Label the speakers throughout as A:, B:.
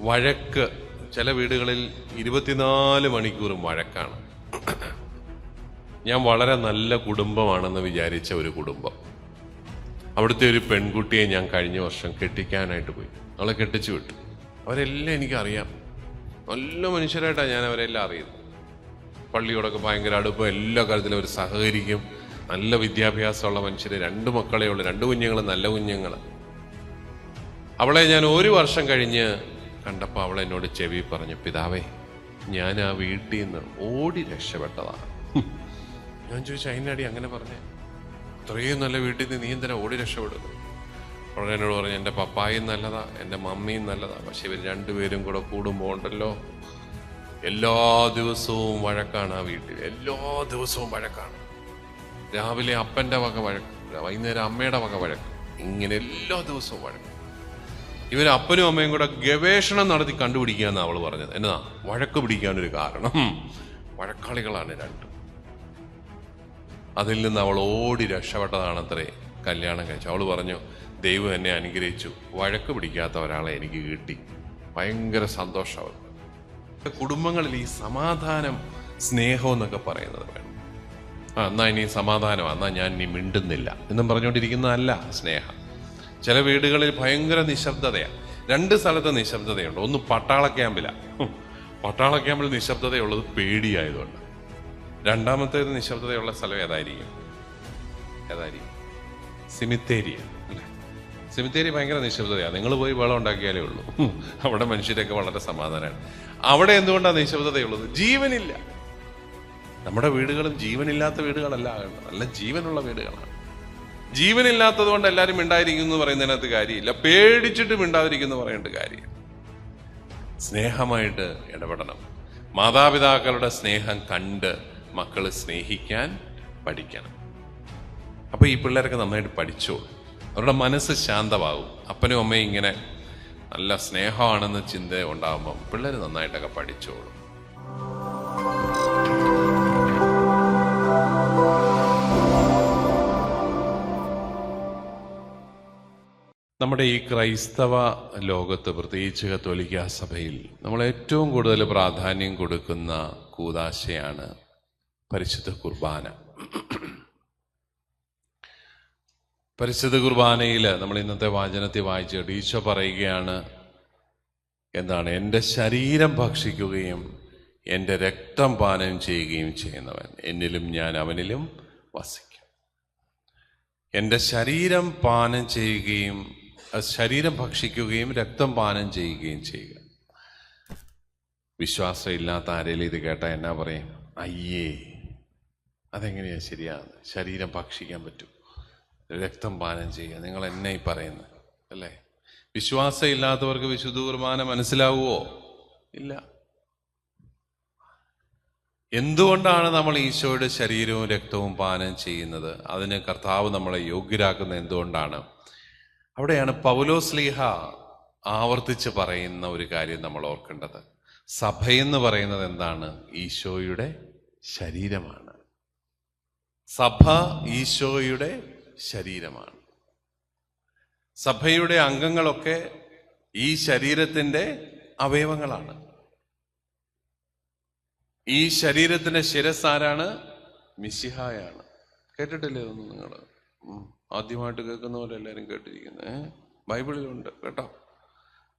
A: വഴക്ക്. ചില വീടുകളിൽ ഇരുപത്തിനാല് മണിക്കൂറും വഴക്കാണ്. ഞാൻ വളരെ നല്ല കുടുംബമാണെന്ന് വിചാരിച്ച ഒരു കുടുംബം. അവിടുത്തെ ഒരു പെൺകുട്ടിയെ ഞാൻ കഴിഞ്ഞ വർഷം കെട്ടിക്കാനായിട്ട് പോയി. അവളെ കെട്ടിച്ചു വിട്ടു. അവരെല്ലാം എനിക്കറിയാം നല്ല മനുഷ്യരായിട്ടാണ് ഞാൻ അവരെല്ലാം അറിയുന്നത്. പള്ളിയോടൊക്കെ ഭയങ്കര അടുപ്പം എല്ലാ കാര്യത്തിലും അവർ സഹകരിക്കും. നല്ല വിദ്യാഭ്യാസമുള്ള മനുഷ്യർ രണ്ട് മക്കളേ ഉള്ളൂ രണ്ട് കുഞ്ഞുങ്ങൾ നല്ല കുഞ്ഞുങ്ങൾ അവളെ ഞാൻ ഒരു വർഷം കഴിഞ്ഞ് കണ്ടപ്പോൾ അവൾ എന്നോട് ചെവി പറഞ്ഞു പിതാവേ ഞാൻ ആ വീട്ടിൽ നിന്ന് ഓടി രക്ഷപ്പെട്ടതാണ്. ഞാൻ ചോദിച്ചു അതിനടി അങ്ങനെ പറഞ്ഞേ? ഇത്രയും നല്ല വീട്ടിൽ നിന്ന് നീ എന്തിനാ ഓടി രക്ഷപ്പെടുന്നു ഉടനെ എന്നോട് പറഞ്ഞു എന്റെ പപ്പായും നല്ലതാ എന്റെ മമ്മിയും നല്ലതാ പക്ഷെ ഇവർ രണ്ടുപേരും കൂടെ കൂടുമ്പോൾ ഉണ്ടല്ലോ എല്ലാ ദിവസവും വഴക്കാണ് ആ വീട്ടിൽ എല്ലാ ദിവസവും വഴക്കാണ്. രാവിലെ അപ്പന്റെ വക വഴക്ക് വൈകുന്നേരം അമ്മയുടെ വക വഴക്ക് ഇങ്ങനെ എല്ലാ ദിവസവും വഴക്ക്. ഇവർ അപ്പനും അമ്മയും കൂടെ ഗവേഷണം നടത്തി കണ്ടുപിടിക്കുക എന്നാണ് അവൾ പറഞ്ഞത്. എന്നതാ വഴക്ക് പിടിക്കാനൊരു കാരണം. വഴക്കാളികളാണ് രണ്ടും. അതിൽ നിന്ന് അവൾ ഓടി രക്ഷപ്പെട്ടതാണത്രേ കല്യാണം കഴിച്ചു അവൾ പറഞ്ഞു ദൈവം എന്നെ അനുഗ്രഹിച്ചു. വഴക്ക് പിടിക്കാത്ത ഒരാളെ എനിക്ക് കിട്ടി. ഭയങ്കര സന്തോഷം അവർക്ക് കുടുംബങ്ങളിൽ ഈ സമാധാനം സ്നേഹം എന്നൊക്കെ പറയുന്നത് വേണം. ആ എന്നാ ഇനി സമാധാനം എന്നാ ഞാൻ ഇനി മിണ്ടുന്നില്ല. എന്നും പറഞ്ഞുകൊണ്ടിരിക്കുന്നതല്ല സ്നേഹം. ചില വീടുകളിൽ ഭയങ്കര നിശബ്ദതയാണ്. രണ്ട് സ്ഥലത്ത് നിശബ്ദതയുണ്ട്. ഒന്ന് പട്ടാള ക്യാമ്പിലാണ് പട്ടാള ക്യാമ്പിൽ നിശബ്ദതയുള്ളത് പേടിയായതുകൊണ്ട്. രണ്ടാമത്തേത് നിശബ്ദതയുള്ള സ്ഥലം ഏതായിരിക്കും? ഏതായിരിക്കും? സിമിത്തേരിയ സിമിത്തേരി ഭയങ്കര നിശബ്ദതയാണ് നിങ്ങൾ പോയി വെള്ളം ഉണ്ടാക്കിയാലേ ഉള്ളൂ. അവിടെ മനുഷ്യരൊക്കെ വളരെ സമാധാനമാണ്. അവിടെ എന്തുകൊണ്ടാണ് നിശബ്ദതയുള്ളത്? ജീവനില്ല. നമ്മുടെ വീടുകളും ജീവനില്ലാത്ത വീടുകളല്ല നല്ല ജീവനുള്ള വീടുകളാണ്. ജീവനില്ലാത്തത് കൊണ്ട് എല്ലാവരും മിണ്ടായിരിക്കുന്നു എന്ന് പറയുന്നതിനകത്ത് കാര്യമില്ല. പേടിച്ചിട്ട് മിണ്ടാതിരിക്കുന്നു പറയേണ്ട കാര്യം. സ്നേഹമായിട്ട് ഇടപെടണം. മാതാപിതാക്കളുടെ സ്നേഹം കണ്ട് മക്കൾ സ്നേഹിക്കാൻ പഠിക്കണം. അപ്പൊ ഈ പിള്ളേരൊക്കെ നന്നായിട്ട് പഠിച്ചോളും അവരുടെ മനസ്സ് ശാന്തമാകും. അപ്പനും അമ്മയും ഇങ്ങനെ നല്ല സ്നേഹമാണെന്ന് ചിന്ത ഉണ്ടാകുമ്പോൾ പിള്ളേർ നന്നായിട്ടൊക്കെ പഠിച്ചോളും. നമ്മുടെ ഈ ക്രൈസ്തവ ലോകത്ത് പ്രത്യേകിച്ച് കത്തോലിക്ക സഭയിൽ നമ്മൾ ഏറ്റവും കൂടുതൽ പ്രാധാന്യം കൊടുക്കുന്ന കൂതാശയാണ് പരിശുദ്ധ കുർബാന. പരിശുദ്ധ കുർബാനയിൽ നമ്മൾ ഇന്നത്തെ വാചനത്തിൽ വായിച്ച് ഈശോ പറയുകയാണ് എന്താണ്? എന്റെ ശരീരം ഭക്ഷിക്കുകയും എന്റെ രക്തം പാനം ചെയ്യുകയും ചെയ്യുന്നവൻ. എന്നിലും ഞാൻ അവനിലും വസിക്കും. എന്റെ ശരീരം പാനം ചെയ്യുകയും ശരീരം ഭക്ഷിക്കുകയും രക്തം പാനം ചെയ്യുകയും ചെയ്യുക. വിശ്വാസം ഇല്ലാത്ത ആരെങ്കിലും ഇത് കേട്ടാൽ എന്നാ പറയും? അയ്യേ അതെങ്ങനെയാ ശരിയാണ് ശരീരം ഭക്ഷിക്കാൻ പറ്റും. രക്തം പാനം ചെയ്യുക. നിങ്ങൾ എന്നെ ഈ പറയുന്നത്? അല്ലേ? വിശ്വാസം ഇല്ലാത്തവർക്ക് വിശുദ്ധ കുർബാന മനസ്സിലാവുമോ ഇല്ല. എന്തുകൊണ്ടാണ് നമ്മൾ ഈശോയുടെ ശരീരവും രക്തവും പാനം ചെയ്യുന്നത്? അതിന് കർത്താവ് നമ്മളെ യോഗ്യരാക്കുന്നത് എന്തുകൊണ്ടാണ്? അവിടെയാണ് പൗലോസ്ലീഹ ആവർത്തിച്ച് പറയുന്ന ഒരു കാര്യം നമ്മൾ ഓർക്കേണ്ടത്. സഭയെന്ന് പറയുന്നത് എന്താണ്? ഈശോയുടെ ശരീരമാണ്. സഭ ഈശോയുടെ ശരീരമാണ്. സഭയുടെ അംഗങ്ങളൊക്കെ ഈ ശരീരത്തിന്റെ അവയവങ്ങളാണ്. ഈ ശരീരത്തിന്റെ ശിരസ് ആരാണ് മിശിഹായാണ്. കേട്ടിട്ടില്ലേ ഒന്നും നിങ്ങൾ? ആദ്യമായിട്ട് കേൾക്കുന്ന പോലെ എല്ലാവരും കേട്ടിരിക്കുന്നത് ബൈബിളിലുണ്ട് കേട്ടോ.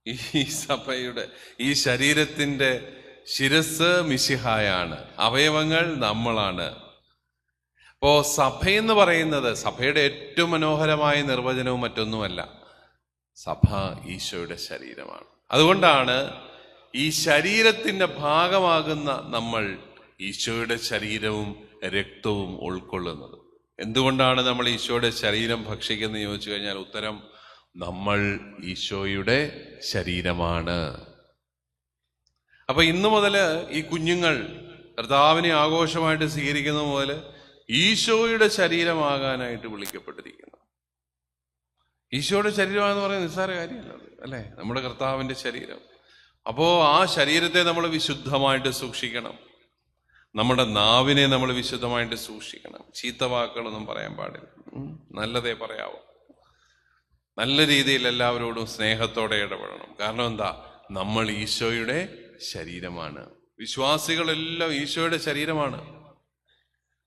A: ഈ സഭയുടെ ഈ ശരീരത്തിന്റെ ശിരസ് മിശിഹായാണ്. അവയവങ്ങൾ നമ്മളാണ്. അപ്പോ സഭയെന്ന് പറയുന്നത് സഭയുടെ ഏറ്റവും മനോഹരമായ നിർവചനവും മറ്റൊന്നുമല്ല. സഭ ഈശോയുടെ ശരീരമാണ്. അതുകൊണ്ടാണ് ഈ ശരീരത്തിന്റെ ഭാഗമാകുന്ന നമ്മൾ ഈശോയുടെ ശരീരവും രക്തവും ഉൾക്കൊള്ളുന്നത്. എന്തുകൊണ്ടാണ് നമ്മൾ ഈശോയുടെ ശരീരം ഭക്ഷിക്കുന്നത് ചോദിച്ചു കഴിഞ്ഞാൽ ഉത്തരം നമ്മൾ ഈശോയുടെ ശരീരമാണ്. അപ്പൊ ഇന്നു മുതൽ ഈ കുഞ്ഞുങ്ങൾ കർത്താവിനെ ആഘോഷമായിട്ട് സ്വീകരിക്കുന്ന മുതൽ ഈശോയുടെ ശരീരമാകാനായിട്ട് വിളിക്കപ്പെട്ടിരിക്കുന്നു. ഈശോയുടെ ശരീരമാണെന്ന് പറയുന്നത് നിസ്സാര കാര്യമല്ല അല്ലെ? നമ്മുടെ കർത്താവിന്റെ ശരീരം. അപ്പോ ആ ശരീരത്തെ നമ്മൾ വിശുദ്ധമായിട്ട് സൂക്ഷിക്കണം. നമ്മുടെ നാവിനെ നമ്മൾ വിശുദ്ധമായിട്ട് സൂക്ഷിക്കണം. ചീത്ത വാക്കുകളൊന്നും പറയാൻ പാടില്ല. നല്ലതേ പറയാവൂ. നല്ല രീതിയിൽ എല്ലാവരോടും സ്നേഹത്തോടെ ഇടപെടണം. കാരണം എന്താ? നമ്മൾ ഈശോയുടെ ശരീരമാണ്. വിശ്വാസികളെല്ലാം ഈശോയുടെ ശരീരമാണ്.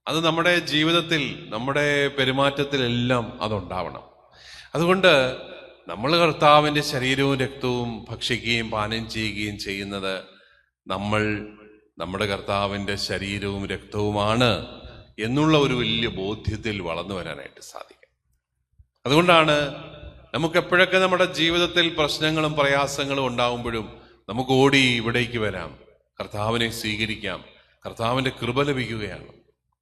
A: അത് നമ്മുടെ ജീവിതത്തിൽ നമ്മുടെ പെരുമാറ്റത്തിലെല്ലാം അതുണ്ടാവണം. അതുകൊണ്ട് നമ്മൾ കർത്താവിന്റെ ശരീരവും രക്തവും ഭക്ഷിക്കുകയും പാനം ചെയ്യുകയും ചെയ്യുന്നത് നമ്മൾ നമ്മുടെ കർത്താവിന്റെ ശരീരവും രക്തവുമാണ് എന്നുള്ള ഒരു വലിയ ബോധ്യത്തിൽ വളർന്നു വരാനായിട്ട് സാധിക്കും. അതുകൊണ്ടാണ് നമുക്ക് എപ്പോഴൊക്കെ നമ്മുടെ ജീവിതത്തിൽ പ്രശ്നങ്ങളും പ്രയാസങ്ങളും ഉണ്ടാകുമ്പോഴും നമുക്ക് ഓടി ഇവിടേക്ക് വരാം. കർത്താവിനെ സ്വീകരിക്കാം. കർത്താവിന്റെ കൃപ ലഭിക്കുകയാണ്.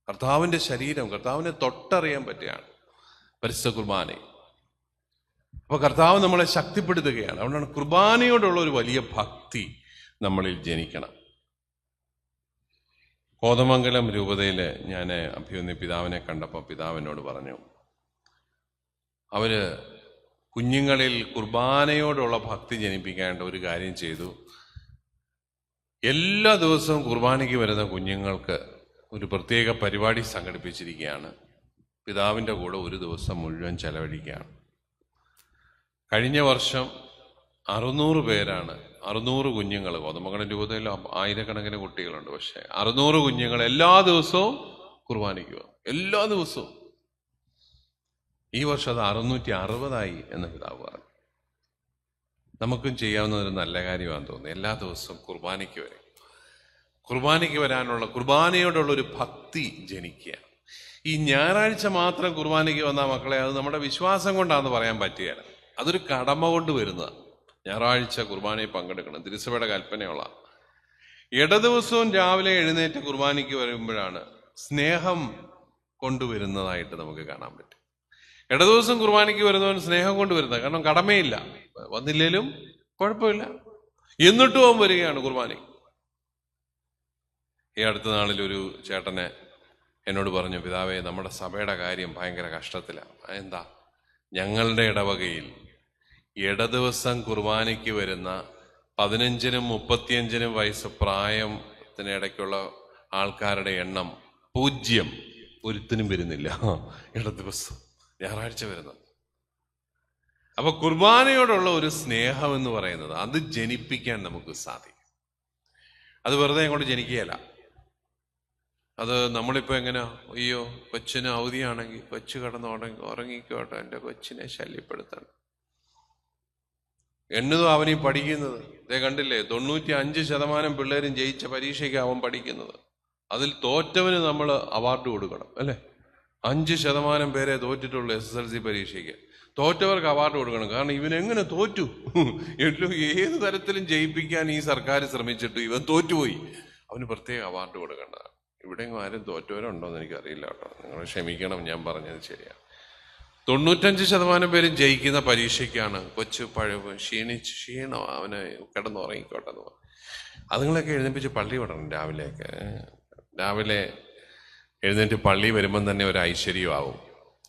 A: കർത്താവിന്റെ ശരീരം കർത്താവിനെ തൊട്ടറിയാൻ പറ്റുകയാണ്. പരിശുദ്ധ കുർബാന അപ്പോൾ കർത്താവ് നമ്മളെ ശക്തിപ്പെടുത്തുകയാണ്. അതുകൊണ്ടാണ് കുർബാനയോടുള്ള ഒരു വലിയ ഭക്തി നമ്മളിൽ ജനിക്കണം. കോതമംഗലം രൂപതയിൽ ഞാൻ അഭ്യുന്നി പിതാവിനെ കണ്ടപ്പോൾ പിതാവിനോട് പറഞ്ഞു അവർ കുഞ്ഞുങ്ങളിൽ കുർബാനയോടുള്ള ഭക്തി ജനിപ്പിക്കേണ്ട ഒരു കാര്യം ചെയ്തു. എല്ലാ ദിവസവും കുർബാനയ്ക്ക് വരുന്ന കുഞ്ഞുങ്ങൾക്ക് ഒരു പ്രത്യേക പരിപാടി സംഘടിപ്പിച്ചിരിക്കുകയാണ്. പിതാവിന്റെ കൂടെ ഒരു ദിവസം മുഴുവൻ ചെലവഴിക്കുകയാണ്. കഴിഞ്ഞ വർഷം അറുന്നൂറ് പേരാണ് അറുന്നൂറ് കുഞ്ഞുങ്ങൾ കോതമംഗലം രൂപതയിൽ ആയിരക്കണക്കിന് കുട്ടികളുണ്ട്. പക്ഷെ അറുന്നൂറ് കുഞ്ഞുങ്ങൾ എല്ലാ ദിവസവും കുർബാനയ്ക്ക് എല്ലാ ദിവസവും. ഈ വർഷം അത് അറുന്നൂറ്റി അറുപതായി എന്ന് പിതാവ് പറഞ്ഞു. നമുക്കും ചെയ്യാവുന്ന ഒരു നല്ല കാര്യമാണെന്ന് തോന്നുന്നു. എല്ലാ ദിവസവും കുർബാനയ്ക്ക് വരും. കുർബാനയ്ക്ക് വരാനുള്ള കുർബാനയോടുള്ള ഒരു ഭക്തി ജനിക്കുക ഈ ഞായറാഴ്ച മാത്രം കുർബാനയ്ക്ക് വന്ന മക്കളെ അത് നമ്മുടെ വിശ്വാസം കൊണ്ടാണെന്ന് പറയാൻ പറ്റുകയാണ് അതൊരു കടമ കൊണ്ട് വരുന്നതാണ്. ഞായറാഴ്ച കുർബാനയിൽ പങ്കെടുക്കണം. തിരുസഭയുടെ കൽപ്പനയുള്ള. ഇടദിവസവും രാവിലെ എഴുന്നേറ്റ് കുർബാനയ്ക്ക് വരുമ്പോഴാണ് സ്നേഹം കൊണ്ടുവരുന്നതായിട്ട് നമുക്ക് കാണാൻ പറ്റും. ഇടദിവസം കുർബാനയ്ക്ക് വരുന്നവൻ സ്നേഹം കൊണ്ടുവരുന്നത്. കാരണം കടമയില്ല. വന്നില്ലേലും കുഴപ്പമില്ല. എന്നിട്ടും അവൻ വരികയാണ് കുർബാനയ്ക്ക്. ഈ അടുത്ത നാളിൽ ഒരു ചേട്ടനെ എന്നോട് പറഞ്ഞു പിതാവേ നമ്മുടെ സഭയുടെ കാര്യം ഭയങ്കര കഷ്ടത്തിലാണ് എന്താ? ഞങ്ങളുടെ ഇടവകയിൽ ഇടദിവസം കുർബാനയ്ക്ക് വരുന്ന പതിനഞ്ചിനും മുപ്പത്തിയഞ്ചിനും വയസ്സ് പ്രായത്തിനിടയ്ക്കുള്ള ആൾക്കാരുടെ എണ്ണം പൂജ്യം. ഒരുത്തിനും വരുന്നില്ല. ഇടദിവസം. ഞായറാഴ്ച വരുന്നത്. അപ്പൊ കുർബാനയോടുള്ള ഒരു സ്നേഹം എന്ന് പറയുന്നത് അത് ജനിപ്പിക്കാൻ നമുക്ക് സാധിക്കും. അത് വെറുതെ അങ്ങോട്ട് ജനിക്കുകയല്ല. അത് നമ്മളിപ്പോ എങ്ങനെ അയ്യോ കൊച്ചിന് അവധിയാണെങ്കിൽ കൊച്ചു കിടന്ന് ഉറങ്ങിക്കോട്ടെ എന്റെ കൊച്ചിനെ ശല്യപ്പെടുത്തണം. എന്നതും അവനീ പഠിക്കുന്നത്. ഇതേ കണ്ടില്ലേ തൊണ്ണൂറ്റി അഞ്ച് ശതമാനം പിള്ളേരും ജയിച്ച പരീക്ഷയ്ക്ക് അവൻ പഠിക്കുന്നത്. അതിൽ തോറ്റവന് നമ്മൾ അവാർഡ് കൊടുക്കണം അല്ലേ? അഞ്ച് ശതമാനം പേരെ തോറ്റിട്ടുള്ളൂ എസ് എസ് എൽ സി പരീക്ഷയ്ക്ക്. തോറ്റവർക്ക് അവാർഡ് കൊടുക്കണം കാരണം ഇവൻ എങ്ങനെ തോറ്റു? എല്ലാം ഏത് തരത്തിലും ജയിപ്പിക്കാൻ ഈ സർക്കാർ ശ്രമിച്ചിട്ട് ഇവൻ തോറ്റുപോയി. അവന് പ്രത്യേക അവാർഡ് കൊടുക്കേണ്ടതാണ്. ഇവിടെയെങ്കിലും ആരും തോറ്റവരുണ്ടോ എന്ന് എനിക്കറിയില്ല കേട്ടോ. നിങ്ങൾ ക്ഷമിക്കണം ഞാൻ പറഞ്ഞത് ശരിയാണ് തൊണ്ണൂറ്റഞ്ച് ശതമാനം പേരും ജയിക്കുന്ന പരീക്ഷയ്ക്കാണ് കൊച്ചു പഴ ക്ഷീണിച്ച് ക്ഷീണം അവന് കിടന്നുറങ്ങിക്കോട്ടെ എന്ന് പറഞ്ഞു. അതുങ്ങളൊക്കെ എഴുന്നേപ്പിച്ച് പള്ളി വിടണം രാവിലെയൊക്കെ. രാവിലെ എഴുന്നേറ്റ് പള്ളി വരുമ്പം തന്നെ ഒരു ഐശ്വര്യമാവും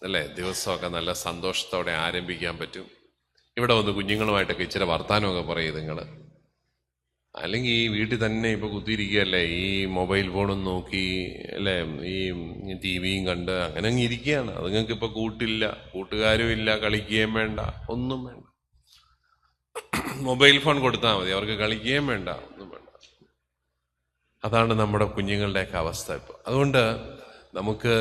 A: അല്ലേ? ദിവസമൊക്കെ നല്ല സന്തോഷത്തോടെ ആരംഭിക്കാൻ പറ്റും. ഇവിടെ വന്ന് കുഞ്ഞുങ്ങളുമായിട്ടൊക്കെ ഇച്ചിരി വർത്താനമൊക്കെ പറയും നിങ്ങൾ അല്ലെങ്കിൽ ഈ വീട്ടിൽ തന്നെ ഇപ്പൊ കുത്തിയിരിക്കുകയല്ലേ? ഈ മൊബൈൽ ഫോണും നോക്കി അല്ലേ? ഈ ടി വിയും കണ്ട് അങ്ങനെ അങ്ങ് ഇരിക്കുകയാണ്. അത് നിങ്ങൾക്ക് ഇപ്പൊ കൂട്ടില്ല. കൂട്ടുകാരും ഇല്ല. കളിക്കുകയും വേണ്ട. ഒന്നും വേണ്ട. മൊബൈൽ ഫോൺ കൊടുത്താൽ മതി. അവർക്ക് കളിക്കുകയും വേണ്ട. ഒന്നും വേണ്ട. അതാണ് നമ്മുടെ കുഞ്ഞുങ്ങളുടെയൊക്കെ അവസ്ഥ ഇപ്പോൾ അതുകൊണ്ട് നമുക്ക്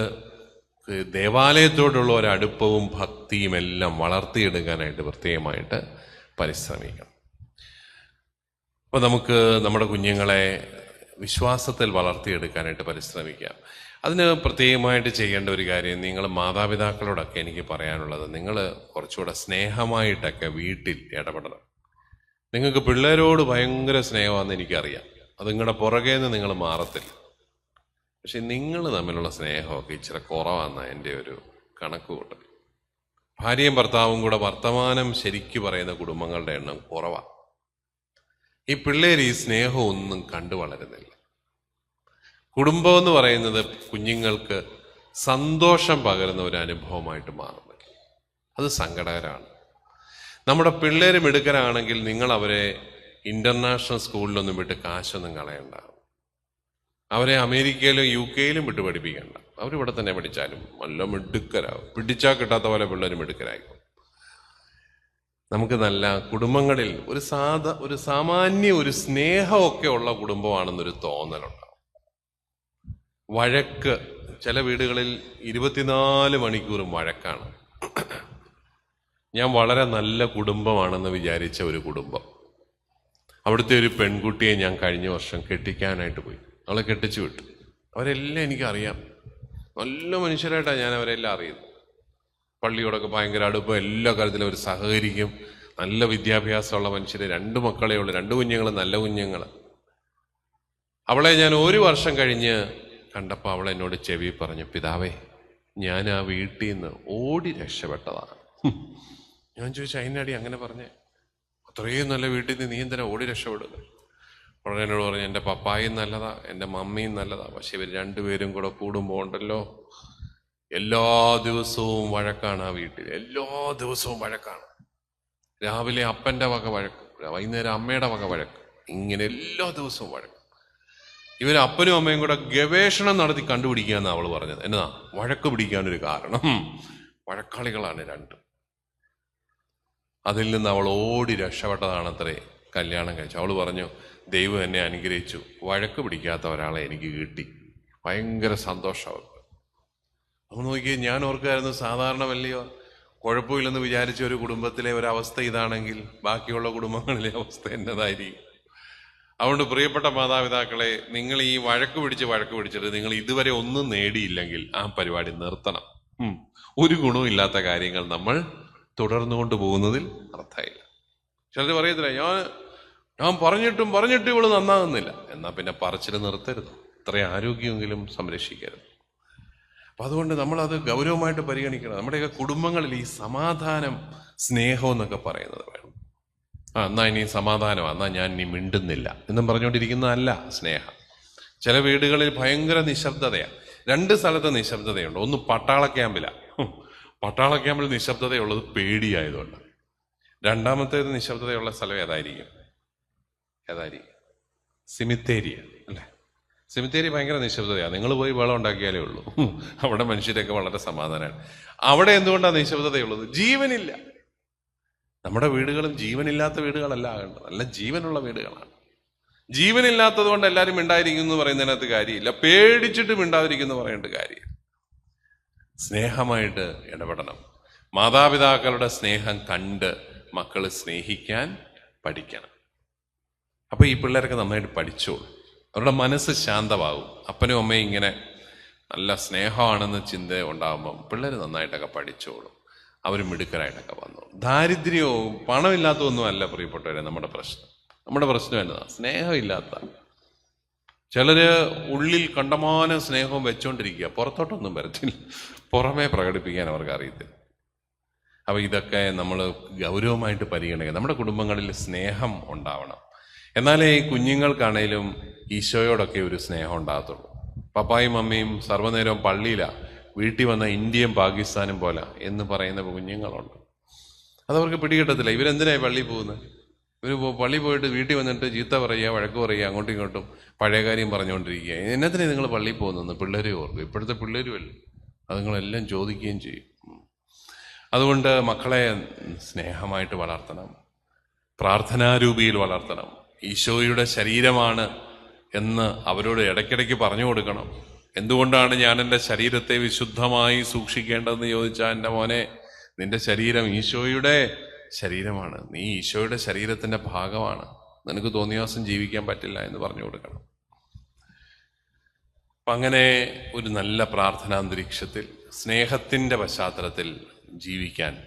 A: ദേവാലയത്തോടുള്ള ഒരു അടുപ്പവും ഭക്തിയും എല്ലാം വളർത്തിയെടുക്കാനായിട്ട് പ്രത്യേകമായിട്ട് പരിശ്രമിക്കണം. അപ്പോൾ നമുക്ക് നമ്മുടെ കുഞ്ഞുങ്ങളെ വിശ്വാസത്തിൽ വളർത്തിയെടുക്കാനായിട്ട് പരിശ്രമിക്കാം. അതിന് പ്രത്യേകമായിട്ട് ചെയ്യേണ്ട ഒരു കാര്യം നിങ്ങൾ മാതാപിതാക്കളോടൊക്കെ എനിക്ക് പറയാനുള്ളത് നിങ്ങൾ കുറച്ചുകൂടെ സ്നേഹമായിട്ടൊക്കെ വീട്ടിൽ ഇടപെടണം. നിങ്ങൾക്ക് പിള്ളേരോട് ഭയങ്കര സ്നേഹമാണെന്ന് എനിക്കറിയാം. അത് നിങ്ങളുടെ പുറകെ നിന്ന് നിങ്ങൾ മാറത്തില്ല. പക്ഷെ നിങ്ങൾ തമ്മിലുള്ള സ്നേഹമൊക്കെ ഇച്ചിരി കുറവാണെന്നാണ് എന്റെ ഒരു കണക്ക് കൂട്ടൽ. ഭാര്യയും ഭർത്താവും കൂടെ വർത്തമാനം ശരിക്കു പറയുന്ന കുടുംബങ്ങളുടെ എണ്ണം കുറവാണ് ഈ പിള്ളേർ ഈ സ്നേഹം ഒന്നും കണ്ടു വളരുന്നില്ല. കുടുംബം എന്ന് പറയുന്നത് കുഞ്ഞുങ്ങൾക്ക് സന്തോഷം പകരുന്ന ഒരു അനുഭവമായിട്ട് മാറുന്നില്ല. അത് സങ്കടകരമാണ്. നമ്മുടെ പിള്ളേർ മിടുക്കരാണെങ്കിൽ നിങ്ങൾ അവരെ ഇന്റർനാഷണൽ സ്കൂളിലൊന്നും വിട്ട് കാശൊന്നും കളയണ്ട. അവരെ അമേരിക്കയിലും യു കെയിലും വിട്ട് പഠിപ്പിക്കണ്ട. അവരിവിടെ തന്നെ പഠിച്ചാലും നല്ല മിടുക്കരാകും പിടിച്ചാൽ കിട്ടാത്ത പോലെ പിള്ളേർ മിടുക്കരായിക്കും നമുക്ക് നല്ല കുടുംബങ്ങളിൽ ഒരു സാധ ഒരു സാമാന്യ ഒരു സ്നേഹമൊക്കെ ഉള്ള കുടുംബമാണെന്നൊരു തോന്നലുണ്ടാവും. വഴക്ക് ചില വീടുകളിൽ ഇരുപത്തിനാല് മണിക്കൂറും വഴക്കാണ്. ഞാൻ വളരെ നല്ല കുടുംബമാണെന്ന് വിചാരിച്ച ഒരു കുടുംബം. അവിടുത്തെ ഒരു പെൺകുട്ടിയെ ഞാൻ കഴിഞ്ഞ വർഷം കെട്ടിക്കാനായിട്ട് പോയി. അവളെ കെട്ടിച്ചു വിട്ടു. അവരെല്ലാം എനിക്കറിയാം. നല്ല മനുഷ്യരായിട്ടാണ് ഞാൻ അവരെല്ലാം അറിയുന്നത്. പള്ളിയോടൊക്കെ ഭയങ്കര അടുപ്പം എല്ലാ കാര്യത്തിലും അവർ സഹകരിക്കും. നല്ല വിദ്യാഭ്യാസമുള്ള മനുഷ്യരെ രണ്ട് മക്കളേ ഉള്ളൂ രണ്ട് കുഞ്ഞുങ്ങൾ നല്ല കുഞ്ഞുങ്ങൾ അവളെ ഞാൻ ഒരു വർഷം കഴിഞ്ഞ് കണ്ടപ്പോൾ അവൾ എന്നോട് ചെവി പറഞ്ഞു പിതാവേ ഞാൻ ആ വീട്ടിൽ നിന്ന് ഓടി രക്ഷപ്പെട്ടതാണ്. ഞാൻ ചോദിച്ചു അതിനടി അങ്ങനെ പറഞ്ഞേ? അത്രയും നല്ല വീട്ടിൽ നിന്ന് നീ എന്തിനാ ഓടി രക്ഷപ്പെടുന്നത് ഉടനെ എന്നോട് പറഞ്ഞു എന്റെ പപ്പായും നല്ലതാ എന്റെ മമ്മിയും നല്ലതാ പക്ഷെ ഇവർ രണ്ടുപേരും കൂടെ കൂടുമ്പോൾ ഉണ്ടല്ലോ. എല്ലാ ദിവസവും വഴക്കാണ് ആ വീട്ടിൽ. എല്ലാ ദിവസവും വഴക്കാണ്. രാവിലെ അപ്പന്റെ വക വഴക്ക് വൈകുന്നേരം അമ്മയുടെ വക വഴക്ക്. ഇങ്ങനെ എല്ലാ ദിവസവും വഴക്ക്. ഇവർ അപ്പനും അമ്മയും കൂടെ ഗവേഷണം നടത്തി കണ്ടുപിടിക്കുക എന്നാണ് അവൾ പറഞ്ഞത്. എന്നതാ വഴക്ക് പിടിക്കാനൊരു കാരണം. വഴക്കാളികളാണ് രണ്ടും. അതിൽ നിന്ന് അവൾ ഓടി രക്ഷപ്പെട്ടതാണത്രേ കല്യാണം കഴിച്ചു. അവൾ പറഞ്ഞു ദൈവം എന്നെ അനുഗ്രഹിച്ചു. വഴക്ക് പിടിക്കാത്ത ഒരാളെ എനിക്ക് കിട്ടി. ഭയങ്കര സന്തോഷം നമ്മൾ നോക്കിയേ ഞാൻ ഓർക്കായിരുന്നു സാധാരണ വലിയ കുഴപ്പമില്ലെന്ന് വിചാരിച്ച ഒരു കുടുംബത്തിലെ ഒരവസ്ഥ ഇതാണെങ്കിൽ ബാക്കിയുള്ള കുടുംബങ്ങളിലെ അവസ്ഥ എന്നതായിരിക്കും. അതുകൊണ്ട് പ്രിയപ്പെട്ട മാതാപിതാക്കളെ നിങ്ങൾ ഈ വഴക്ക് പിടിച്ച് വഴക്ക് പിടിച്ചിട്ട് നിങ്ങൾ ഇതുവരെ ഒന്നും നേടിയില്ലെങ്കിൽ ആ പരിപാടി നിർത്തണം. ഒരു ഗുണവും ഇല്ലാത്ത കാര്യങ്ങൾ നമ്മൾ തുടർന്നു കൊണ്ടുപോകുന്നതിൽ അർത്ഥമില്ല. ചിലർ പറയത്തില്ല ഞാൻ ഞാൻ പറഞ്ഞിട്ടും പറഞ്ഞിട്ടും ഇവൾ നന്നാകുന്നില്ല. എന്നാൽ പിന്നെ പറച്ചിൽ നിർത്തരുത്. ഇത്രയും ആരോഗ്യമെങ്കിലും സംരക്ഷിക്കരുത്. അപ്പൊ അതുകൊണ്ട് നമ്മളത് ഗൗരവമായിട്ട് പരിഗണിക്കണം. നമ്മുടെയൊക്കെ കുടുംബങ്ങളിൽ ഈ സമാധാനം സ്നേഹം എന്നൊക്കെ പറയുന്നത് വേണം. ആ എന്നാ ഇനി സമാധാനം എന്നാ ഞാൻ ഇനി മിണ്ടുന്നില്ല എന്നും പറഞ്ഞുകൊണ്ടിരിക്കുന്നതല്ല സ്നേഹം. ചില വീടുകളിൽ ഭയങ്കര നിശബ്ദതയാണ് രണ്ട് സ്ഥലത്ത് നിശബ്ദതയുണ്ട്. ഒന്ന് പട്ടാള ക്യാമ്പിലാണ് പട്ടാള ക്യാമ്പിൽ നിശബ്ദതയുള്ളത് പേടിയായതുകൊണ്ട്. രണ്ടാമത്തേത് നിശബ്ദതയുള്ള സ്ഥലം ഏതായിരിക്കും? ഏതായിരിക്കും? സിമിത്തേരിയ അല്ലേ? സിമിത്തേരി ഭയങ്കര നിശബ്ദതയാണ് നിങ്ങൾ പോയി വെള്ളം ഉണ്ടാക്കിയാലേ ഉള്ളൂ. അവിടെ മനുഷ്യരൊക്കെ വളരെ സമാധാനമാണ്. അവിടെ എന്തുകൊണ്ടാണ് നിശബ്ദതയുള്ളത്? ജീവനില്ല. നമ്മുടെ വീടുകളും ജീവനില്ലാത്ത വീടുകളല്ല ആകേണ്ടത്. നല്ല ജീവനുള്ള വീടുകളാണ്. ജീവനില്ലാത്തത് കൊണ്ട് എല്ലാവരും മിണ്ടായിരിക്കുന്നു എന്ന് പറയുന്നതിനകത്ത് കാര്യമില്ല. പേടിച്ചിട്ട് മിണ്ടാതിരിക്കുന്നു പറയേണ്ട കാര്യം. സ്നേഹമായിട്ട് ഇടപെടണം. മാതാപിതാക്കളുടെ സ്നേഹം കണ്ട് മക്കൾ സ്നേഹിക്കാൻ പഠിക്കണം. അപ്പൊ ഈ പിള്ളേരൊക്കെ നന്നായിട്ട് പഠിച്ചോളൂ. അവരുടെ മനസ്സ് ശാന്തമാകും. അപ്പനും അമ്മയും ഇങ്ങനെ നല്ല സ്നേഹമാണെന്ന് ചിന്ത ഉണ്ടാകുമ്പം പിള്ളേർ നന്നായിട്ടൊക്കെ പഠിച്ചോളും. അവർ മിടുക്കരായിട്ടൊക്കെ വന്നു ദാരിദ്ര്യവും പണമില്ലാത്തതൊന്നും അല്ല പ്രിയപ്പെട്ടവരെ നമ്മുടെ പ്രശ്നം. നമ്മുടെ പ്രശ്നം എന്നതാ? സ്നേഹമില്ലാത്ത. ചിലര് ഉള്ളിൽ കണ്ടമാന സ്നേഹവും വെച്ചോണ്ടിരിക്കുക. പുറത്തോട്ടൊന്നും വരത്തില്ല. പുറമേ പ്രകടിപ്പിക്കാൻ അവർക്ക് അറിയത്തില്ല. അപ്പോൾ ഇതൊക്കെ നമ്മൾ ഗൗരവമായിട്ട് പരിഗണിക്കുക നമ്മുടെ കുടുംബങ്ങളിൽ സ്നേഹം ഉണ്ടാവണം. എന്നാലേ ഈ കുഞ്ഞുങ്ങൾക്കാണേലും ഈശോയോടൊക്കെ ഒരു സ്നേഹം ഉണ്ടാകത്തുള്ളൂ. പപ്പായും മമ്മിയും സർവനേരവും പള്ളിയിലാ വീട്ടിൽ വന്ന ഇന്ത്യയും പാകിസ്ഥാനും പോലെ എന്ന് പറയുന്ന കുഞ്ഞുങ്ങളുണ്ട്. അതവർക്ക് പിടികിട്ടത്തില്ല. ഇവരെന്തിനായി പള്ളിയിൽ പോകുന്നത് ഇവർ പള്ളി പോയിട്ട് വീട്ടിൽ വന്നിട്ട് ചീത്ത പറയുക വഴക്ക് പറയുക അങ്ങോട്ടും ഇങ്ങോട്ടും പഴയ കാര്യം പറഞ്ഞുകൊണ്ടിരിക്കുക. എന്നത്തിനാണ് നിങ്ങൾ പള്ളിയിൽ പോകുന്നത് പിള്ളേരെ ഓർക്കും. ഇപ്പോഴത്തെ പിള്ളേരും അല്ലേ അത് നിങ്ങളെല്ലാം ചോദിക്കുകയും ചെയ്യും. അതുകൊണ്ട് മക്കളെ സ്നേഹമായിട്ട് വളർത്തണം. പ്രാർത്ഥനാരൂപിയിൽ വളർത്തണം. ഈശോയുടെ ശരീരമാണ് എന്ന് അവരോട് ഇടയ്ക്കിടയ്ക്ക് പറഞ്ഞു കൊടുക്കണം. എന്തുകൊണ്ടാണ് ഞാൻ എന്റെ ശരീരത്തെ വിശുദ്ധമായി സൂക്ഷിക്കേണ്ടതെന്ന് ചോദിച്ചാൽ എന്റെ മോനെ നിന്റെ ശരീരം ഈശോയുടെ ശരീരമാണ്. നീ ഈശോയുടെ ശരീരത്തിന്റെ ഭാഗമാണ്. നിനക്ക് തോന്നിയ ദിവസം ജീവിക്കാൻ പറ്റില്ല എന്ന് പറഞ്ഞു കൊടുക്കണം. അപ്പം അങ്ങനെ ഒരു നല്ല പ്രാർത്ഥനാന്തരീക്ഷത്തിൽ സ്നേഹത്തിന്റെ പശ്ചാത്തലത്തിൽ ജീവിക്കാൻ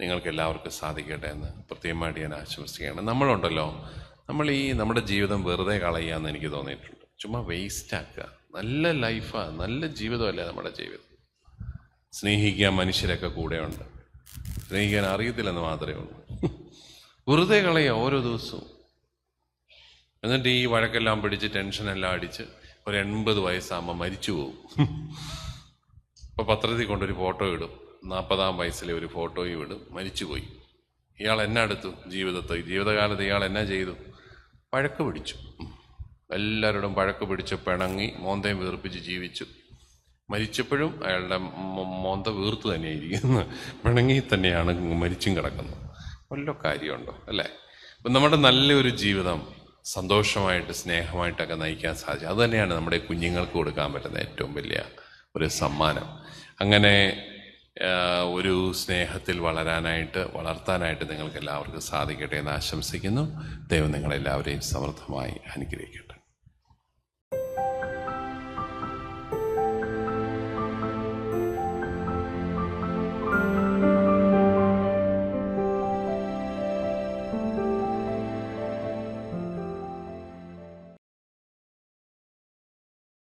A: നിങ്ങൾക്ക് എല്ലാവർക്കും സാധിക്കട്ടെ എന്ന് പ്രത്യേകമായിട്ട് ഞാൻ ആശംസിക്കുകയാണ്. നമ്മളുണ്ടല്ലോ നമ്മൾ ഈ നമ്മുടെ ജീവിതം വെറുതെ കളയുകയെന്ന് എനിക്ക് തോന്നിയിട്ടുണ്ട്. ചുമ്മാ വേസ്റ്റ് ആക്കുക. നല്ല ലൈഫാണ് നല്ല ജീവിതമല്ലേ നമ്മുടെ ജീവിതം. സ്നേഹിക്കാൻ മനുഷ്യരൊക്കെ കൂടെയുണ്ട്. സ്നേഹിക്കാൻ അറിയത്തില്ലെന്ന് മാത്രമേ ഉള്ളൂ. വെറുതെ കളയുക ഓരോ ദിവസവും. എന്നിട്ട് ഈ വഴക്കെല്ലാം പിടിച്ച് ടെൻഷനെല്ലാം അടിച്ച് ഒരു എൺപത് വയസ്സാകുമ്പോൾ മരിച്ചു പോകും. ഇപ്പോൾ പത്രത്തിൽ കൊണ്ടൊരു ഫോട്ടോ ഇടും. നാൽപ്പതാം വയസ്സിലെ ഒരു ഫോട്ടോയും ഇടും. മരിച്ചുപോയി. ഇയാൾ എന്നാ എടുത്തു? ജീവിതത്തിൽ ജീവിതകാലത്ത് ഇയാൾ എന്നാ ചെയ്തു? വഴക്ക് പിടിച്ചു. എല്ലാവരോടും വഴക്ക് പിടിച്ച് പിണങ്ങി മോന്തയും വീർപ്പിച്ച് ജീവിച്ചു. മരിച്ചപ്പോഴും അയാളുടെ മോന്ത വീർത്ത് തന്നെയായിരിക്കുന്നു. പിണങ്ങി തന്നെയാണ് മരിച്ചും കിടക്കുന്നത്. വല്ല കാര്യമുണ്ടോ അല്ലേ? അപ്പം നമ്മുടെ നല്ലൊരു ജീവിതം സന്തോഷമായിട്ട് സ്നേഹമായിട്ടൊക്കെ നയിക്കാൻ സാധിച്ചു. അതുതന്നെയാണ് നമ്മുടെ കുഞ്ഞുങ്ങൾക്ക് കൊടുക്കാൻ പറ്റുന്ന ഏറ്റവും വലിയ ഒരു സമ്മാനം. അങ്ങനെ ഒരു സ്നേഹത്തിൽ വളരാനായിട്ട് വളർത്താനായിട്ട് നിങ്ങൾക്ക് എല്ലാവർക്കും സാധിക്കട്ടെ എന്ന് ആശംസിക്കുന്നു. ദൈവം നിങ്ങളെല്ലാവരെയും സമൃദ്ധമായി അനുഗ്രഹിക്കട്ടെ.